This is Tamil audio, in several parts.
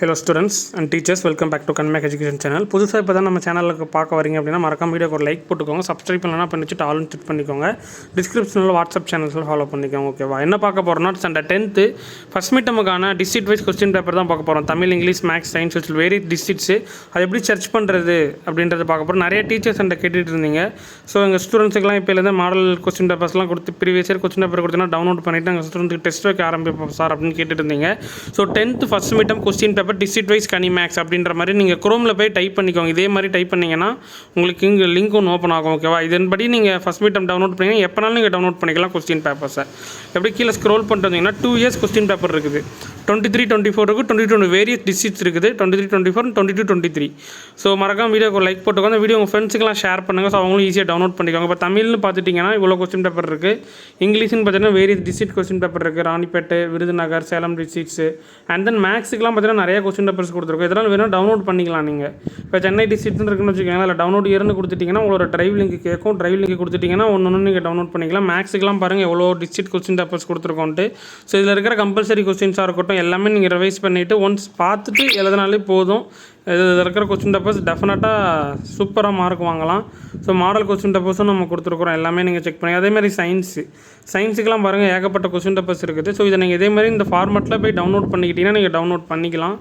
Hello students and teachers welcome back to கன்மேக் education channel புதுசாக இப்போ தான் நம்ம சேனலுக்கு பார்க்க வரீங்க அப்படின்னா மறக்காம வீடியோக்கு ஒரு லைக் போட்டுக்கோங்க. சப்ஸ்கிரைப் பண்ணலாம் பண்ணி வச்சுட்டு ஆலும் செக் பண்ணிக்கோங்க. டிஸ்கிரிப்ஷனில் வாட்ஸ்அப் சேனல்ஸில் ஃபாலோ பண்ணிக்கோங்க ஓகேவா என்ன பார்க்க போகிறோம்னா அந்த டென்த்து ஃபஸ்ட் மீட்டமுக்கான டிஸ்ட்ரிக்ட் வைஸ் கொஸ்டின் பேப்பர் தான் பார்க்க போகிறோம் தமிழ் இங்கிலீஷ் மேக்ஸ் சயின்ஸ் வச்சு வேரி டிஸ்ட்ரிக்ட்ஸு அது எப்படி சர்ச் பண்ணுறது அப்படின்றத பார்க்க போகிறோம் நிறைய டீச்சர்ஸ் என்கிட்ட கேட்டுட்டு இருந்தீங்க. ஸோ எங்கள் ஸ்டூடெண்ட்ஸுக்குலாம் இப்போலேருந்து மாடல் கொஸ்டின் பேப்பர்ஸ்லாம் கொடுத்து ப்ரீவியஸ் இயர் கொஸ்டின் பேப்பர் கொடுத்தோன்னா டவுன்லோட் பண்ணிவிட்டு எங்கள் ஸ்டூடெண்ட்டுக்கு டெஸ்ட் வைக்க ஆரம்பிப்போம் சார் அப்படின்னு கேட்டுட்டு இருந்தீங்க. So tenth first midterm question paper district wise கனி மேக்ஸ் அப்படின்ற மாதிரி நீங்கள் குரோமில் போய் டைப் பண்ணிக்கோங்க. இதே மாதிரி டைப் பண்ணிங்கன்னா உங்களுக்கு இங்கே லிங்க் ஒன்று ஓப்பன் ஆகும் ஓகேவா இதன்படி நீங்கள் ஃபஸ்ட் மீட்டம் டவுன்லோட் பண்ணிங்கன்னா எப்போனாலும் நீங்கள் டவுன்லோட் பண்ணிக்கலாம் கொஸ்டின் பேப்பர்ஸை எப்படி கீழே ஸ்க்ரோல் பண்ணிட்டு வந்தீங்கன்னா டூ இயர்ஸ் கொஸ்டின் பேப்பர் இருக்குது. டுவெண்ட்டி த்ரீ டுவெண்ட்டி ஃபோர் இருக்குது டுவெண்ட்டி டூ வேரியஸ் டிஸ்ட்ரிக்ஸ் இருக்குது twenty three twenty four twenty two twenty three so மறக்காம வீடியோக்கு லைக் போட்டுக்கோங்க வீடியோ உங்கள் ஃப்ரெண்ட்ஸுக்கெல்லாம் ஷேர் பண்ணுங்கள் ஸோ அவங்களும் ஈஸியாக டவுன்லோட் பண்ணிக்கோங்க. இப்போ தமிழ்னு பார்த்துட்டிங்கன்னா இவ்வளோ கொஸ்டின் பேப்பர் இருக்குது இங்கிலீஷ்னு பார்த்தீங்கன்னா வேரியஸ் டிஸ்ட்ரிக்ட் கொஸ்டின் பேப்பர் இருக்குது Ranipet Virudhunagar Salem districts and then மேக்ஸுக்குலாம் பார்த்தீங்கன்னா நிறைய கொஸ்டின் பேப்பர்ஸ் கொடுத்துருக்கோம். இதெல்லாம் வேணும் டவுன்லோட் பண்ணிக்கலாம் நீங்கள் இப்போ சென்னை டிஸ்ட்ரிக்ட்னு இருக்குன்னு வச்சுக்கோங்களேன் அதில் டவுன்லோட் இயர்னு கொடுத்துட்டிங்கன்னா உங்களோட டிரைவ் லிங்க் கேட்கும். டிரைவ் லிங்க் கொடுத்துட்டிங்கன்னா ஒன்று ஒன்று நீங்கள் டவுன்லோட் பண்ணிக்கலாம். மேக்ஸுக்குலாம் பாருங்கள் எவ்வளோ டிஸ்ட்ரிக்ட் கொஸ்டின் பேப்பர்ஸ் கொடுத்துருக்கோன்ட்டு. ஸோ இதில் இருக்கிற கம்பல்சரி கொஸ்டின்ஸாக இருக்கட்டும் எல்லாமே நீங்கள் ரிவைஸ் பண்ணிவிட்டு ஒன்ஸ் பார்த்துட்டு எழுதினாலே போதும். இதில் இருக்கிற கொஸ்டின் பேப்பர்ஸ் டெஃபினட்டாக சூப்பராக மார்க் வாங்கலாம். ஸோ மாடல் கொஸ்டின் பேப்பர்ஸும் நம்ம கொடுத்துருக்குறோம். எல்லாமே நீங்கள் செக் பண்ணி அதேமாதிரி சயின்ஸு சயின்ஸுக்கெலாம் பாருங்கள் ஏகப்பட்ட கொஸ்டின் பேப்பர்ஸ் இருக்குது. ஸோ இதை நீங்கள் இதே மாதிரி இந்த ஃபார்மெட்டில் போய் டவுன்லோட் பண்ணிக்கிட்டிங்கன்னா நீங்கள் டவுன்லோட் பண்ணிக்கலாம்.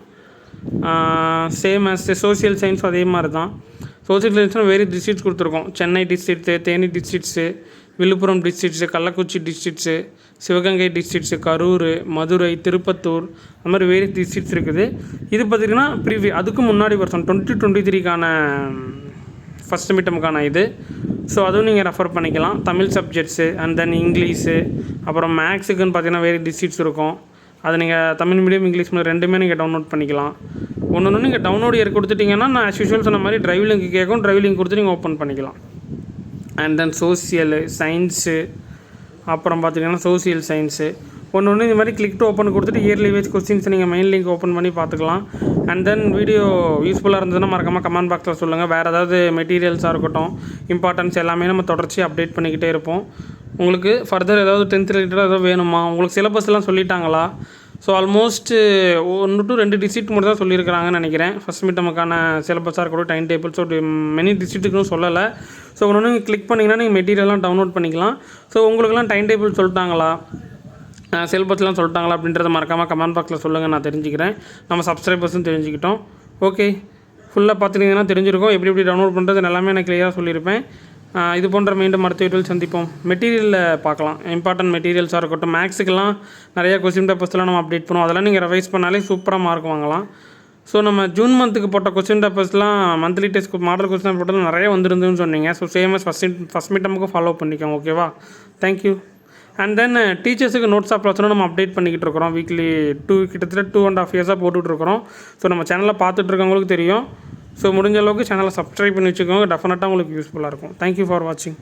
சேம் அஸ் சோஷியல் சயின்ஸ் அதே மாதிரி தான் சோசியல் சயின்ஸ்னால் வேறு டிஸ்ட்ரிக்ட்ஸ் கொடுத்துருக்கோம். சென்னை டிஸ்ட்ரிக்ட்ஸு தேனி டிஸ்ட்ரிக்ட்ஸு விழுப்புரம் டிஸ்ட்ரிக்ட்ஸு கள்ளக்குறிச்சி டிஸ்ட்ரிக்ட்ஸு சிவகங்கை டிஸ்ட்ரிக்ட்ஸு கரூர் மதுரை திருப்பத்தூர் அந்த மாதிரி வேறு டிஸ்ட்ரிக்ட்ஸ் இருக்குது. இது பார்த்திங்கன்னா ப்ரீவி அதுக்கு முன்னாடி வருஷம் டுவெண்ட்டி டுவெண்ட்டி த்ரீக்கான ஃபஸ்ட் மீட்டமுக்கான இது. ஸோ அதுவும் நீங்கள் ரெஃபர் பண்ணிக்கலாம். Tamil subjects and then English அப்புறம் மேக்ஸுக்குன்னு பார்த்தீங்கன்னா வேறு டிஸ்ட்ரிக்ட்ஸ் இருக்கும். அதை நீங்கள் தமிழ் மீடியம் இங்கிலீஷ் மீடியம் ரெண்டுமே நீங்கள் டவுன்லோட் பண்ணிக்கலாம். ஒன்று ஒன்று நீங்கள் டவுன்லோட் இயர் கொடுத்துட்டிங்கன்னா நான் ஆஸ் யூஷுவல் சொன்ன மாதிரி ட்ரைவ் லிங்க் கேட்கும் ட்ரைவ் லிங்க் கொடுத்து நீங்கள் ஓப்பன் பண்ணிக்கலாம். அண்ட் தென் சோசியலு சயின்ஸு அப்புறம் பார்த்தீங்கன்னா சோசியல் சயின்ஸு ஒன்று ஒன்று இந்த மாதிரி கிளிக் டு ஓப்பன் கொடுத்துட்டு இயர்லி வைஸ் கொஸ்டின்ஸ் நீங்கள் மெயின் லிங்க் ஓப்பன் பண்ணி பார்த்துக்கலாம் அண்ட் தென் வீடியோ யூஸ்ஃபுல்லாக இருந்ததுன்னா மறக்காமல் கமெண்ட் பாக்ஸில் சொல்லுங்கள் வேறு ஏதாவது மெட்டீரியல்ஸாக இருக்கட்டும் இம்பார்ட்டன்ஸ் எல்லாமே நம்ம தொடர்ச்சி அப்டேட் பண்ணிக்கிட்டே இருப்போம். உங்களுக்கு ஃபர்தர் ஏதாவது டென்த் ரிலேட்டடாக ஏதாவது வேணுமா? உங்களுக்கு சிலபஸ்லாம் சொல்லிட்டாங்களா? ஸோ ஆல்மோஸ்ட்டு ஒன்று டு ரெண்டு டிஸ்ட்ரிக்ட் மட்டும் தான் சொல்லியிருக்கிறாங்கன்னு நினைக்கிறேன். ஃபஸ்ட் மீட் நமக்கான சிலபஸாக இருக்கட்டும் டைம் டேபிள் ஸோ மெனி டிஸ்ட்ரிக்ட்டுக்கும் சொல்லலை. ஸோ ஒன்று நீங்கள் கிளிக் பண்ணிங்கன்னா நீங்கள் மெட்டீரியல்லாம் டவுன்லோட் பண்ணிக்கலாம். ஸோ உங்களுக்குலாம் டைம் டேபிள் சொல்லிட்டாங்களா சிலபஸ்லாம் சொல்லிட்டாங்களா அப்படின்றத மறக்காமல் கமெண்ட் பாக்ஸில் சொல்லுங்கள் நான் தெரிஞ்சுக்கிறேன். நம்ம சப்ஸ்கிரைபர்ஸும் தெரிஞ்சுக்கிட்டோம். ஓகே ஃபுல்லாக பார்த்துட்டிங்கன்னா தெரிஞ்சிருக்கும். எப்படி எப்படி டவுன்லோட் பண்ணுறது எல்லாமே நான் கிளியராக சொல்லியிருப்பேன். இது போன்ற மீண்டும் அடுத்த வீட்டில் சந்திப்போம். மெட்டீரியலில் பார்க்கலாம். இம்பார்ட்டன்ட் மெட்டீரியல்ஸாக இருக்கட்டும். மேக்ஸுக்கெல்லாம் நிறைய கொஸ்டின் பேப்பர்ஸ்லாம் நம்ம அப்டேட் பண்ணுவோம். அதெல்லாம் நீங்கள் ரிவைஸ் பண்ணாலே சூப்பராக மார்க் வாங்கலாம். ஸோ நம்ம ஜூன் மந்த்துக்கு போட்ட கொஸ்டின் பேப்பர்ஸ்லாம் மந்த்லி டெஸ்ட் மாடல் கொஸ்டின் போட்டது நிறைய வந்துருந்துன்னு சொன்னீங்க. ஸோ சேமஸ் ஃபஸ்ட் ஃபஸ்ட் மீட்டமுக்கு ஃபாலோ பண்ணிக்கோங்க ஓகேவா தேங்க்யூ அண்ட் தென் டீச்சர்ஸுக்கு நோட்ஸ் ஆஃப் நம்ம அப்டேட் பண்ணிக்கிட்டு இருக்கிறோம். வீக்லி டூ கிட்டத்தட்ட டூ அண்ட் ஆஃப் இயர்ஸாக போட்டுட்ருக்கிறோம் ஸோ நம்ம சேனலில் பார்த்துட்ருக்கவங்களுக்கு தெரியும். ஸோ முடிஞ்ச அளவுக்கு சேனலை சப்ஸ்கிரைப் பண்ணி வச்சுக்கோங்க. டெஃபினட்டாக உங்களுக்கு யூஸ்ஃபுல்லாக இருக்கும். தேங்க்யூ ஃபார் வாட்சிங்